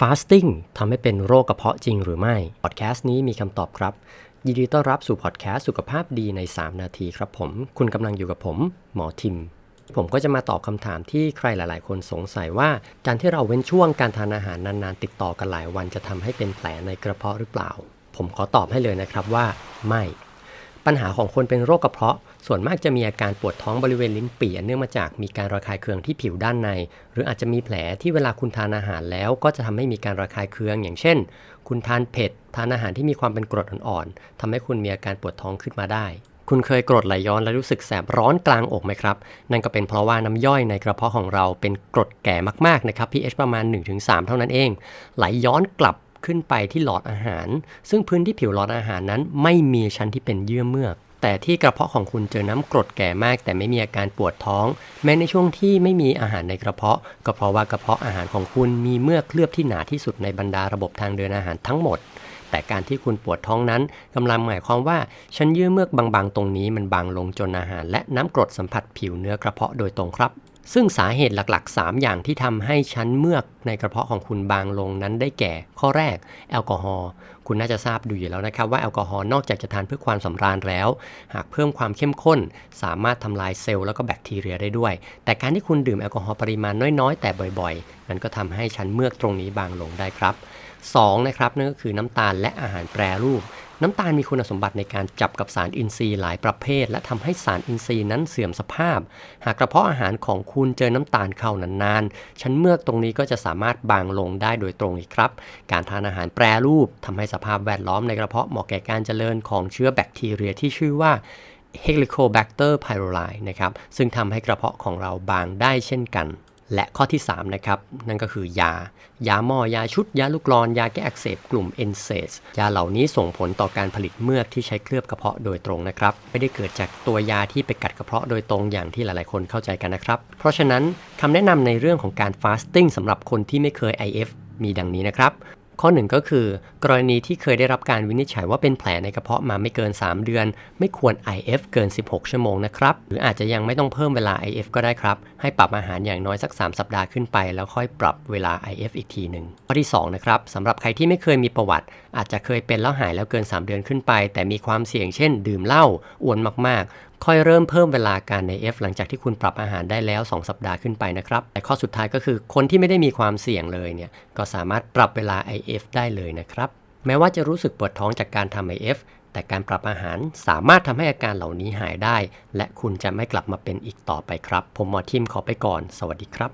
fasting ทำให้เป็นโรคกระเพาะจริงหรือไม่พอดแคสต์นี้มีคำตอบครับ ยินดีต้อนรับสู่พอดแคสต์สุขภาพดีใน 3 นาทีครับผม คุณกำลังอยู่กับผม หมอทิม ผมก็จะมาตอบคำถามที่ใครหลาย ๆ คนสงสัยว่า การที่เราเว้นช่วงการทานอาหารนาน ๆ ติดต่อกันหลายวันจะทำให้เป็นแผลในกระเพาะหรือเปล่า ผมขอตอบให้เลยนะครับว่า ไม่ ปัญหาของคนเป็นโรคกระเพาะ ส่วนมากจะมีอาการปวดท้องบริเวณลิ้นปี่เนื่องมาจากมีการระคายเคืองที่ผิวด้านใน หรืออาจจะมีแผลที่เวลาคุณทานอาหารแล้ว ก็จะทำให้มีการระคายเคือง อย่างเช่น คุณทานเผ็ด ทานอาหารที่มีความเป็นกรดอ่อนๆทำให้คุณมีอาการปวดท้องขึ้นมาได้ คุณเคยกรดไหลย้อนและรู้สึกแสบร้อนกลางอกไหมครับ นั่นก็เป็นเพราะว่าน้ำย่อยในกระเพาะของเราเป็นกรดแก่มากๆนะครับ pH ประมาณ 1-3 เท่านั้นเอง ไหลย้อนกลับ ขึ้นไปที่หลอดอาหาร ซึ่งพื้นที่ผิวหลอดอาหารนั้นไม่มีชั้นที่เป็นเยื่อเมือก แต่ที่กระเพาะของคุณเจอน้ำกรดแก่มาก แต่ไม่มีอาการปวดท้อง แม้ในช่วงที่ไม่มีอาหารในกระเพาะ ก็เพราะว่ากระเพาะอาหารของคุณมีเมือกเคลือบที่หนาที่สุดในบรรดาระบบทางเดินอาหารทั้งหมดแต่การที่คุณปวดท้องนั้นกำลังหมายความว่าชั้นเยื่อเมือกบางๆ ตรงนี้มันบางลงจนอาหาร และน้ำกรดสัมผัสผิวเนื้อกระเพาะโดยตรงครับ ซึ่งสาเหตุหลักๆ 3 อย่างที่ทำให้ชั้นเมือกในกระเพาะของคุณบางลงนั้นได้แก่ ข้อแรก แอลกอฮอล์คุณน่าจะทราบดูอยู่แล้วนะครับ ว่าแอลกอฮอล์นอกจากจะทานเพื่อความสำราญแล้ว หากเพิ่มความเข้มข้น สามารถทำลายเซลล์แล้วก็แบคทีเรียได้ด้วย แต่การที่คุณดื่มแอลกอฮอล์ปริมาณน้อยๆ แต่บ่อยๆนั้นก็ทำให้ชั้นเมือกตรงนี้บางลงได้ครับ2นะครับนั่นก็คือน้ำตาลและอาหารแปรรูป น้ำตาลมีคุณสมบัติในการจับกับสารอินทรีย์หลายประเภท และทำให้สารอินทรีย์นั้นเสื่อมสภาพ หากกระเพาะอาหารของคุณเจอน้ำตาลเข้านานๆ ชั้นเมือกตรงนี้ก็จะสามารถบางลงได้โดยตรงอีกครับ การทานอาหารแปรรูปทำให้สภาพแวดล้อมในกระเพาะเหมาะแก่การเจริญของเชื้อแบคทีเรียที่ชื่อว่า Helicobacter pylori นะครับซึ่งทำให้กระเพาะของเราบางได้เช่นกัน และข้อที่3นะครับนั่นก็คือยา ยาหม้อยาชุด ยาลูกกรอน ยาแก้อักเสบกลุ่ม NSAIDs ยาเหล่านี้ส่งผลต่อการผลิตเมือกที่ใช้เคลือบกระเพาะโดยตรงนะครับ ไม่ได้เกิดจากตัวยาที่ไปกัดกระเพาะโดยตรงอย่างที่หลายๆ คนเข้าใจกันนะครับ เพราะฉะนั้นคำแนะนำในเรื่องของการฟาสติ้งสำหรับคนที่ไม่เคย IF มีดังนี้นะครับ ข้อหนึ่งก็คือ กรณีที่เคยได้รับการวินิจฉัยว่าเป็นแผลในกระเพาะมาไม่เกิน 3 เดือน ไม่ควร IF เกิน 16 ชั่วโมงนะครับ หรืออาจจะยังไม่ต้องเพิ่มเวลา IF ก็ได้ครับ ให้ปรับอาหารอย่างน้อยสัก 3 สัปดาห์ขึ้นไป แล้วค่อยปรับเวลา IF อีกทีหนึ่งข้อที่2นะครับสำหรับใครที่ไม่เคยมีประวัติ อาจจะเคยเป็นแล้วหายแล้วเกิน 3 เดือนขึ้นไป แต่มีความเสี่ยงเช่น ดื่มเหล้าอ้วนมากๆ ค่อยเริ่มเพิ่มเวลาการใน F หลังจากที่คุณปรับอาหารได้แล้ว 2 สัปดาห์ขึ้นไปนะครับแต่ข้อสุดท้ายก็คือคนที่ไม่ได้มีความเสี่ยงเลยเนี่ยก็สามารถปรับเวลา IF ได้เลยนะครับแม้ว่าจะรู้สึกปวดท้องจากการทำ IF แต่การปรับอาหารสามารถทำให้อาการเหล่านี้หายได้ และคุณจะไม่กลับมาเป็นอีกต่อไปครับ ผมหมอทิมขอไปก่อน สวัสดีครับ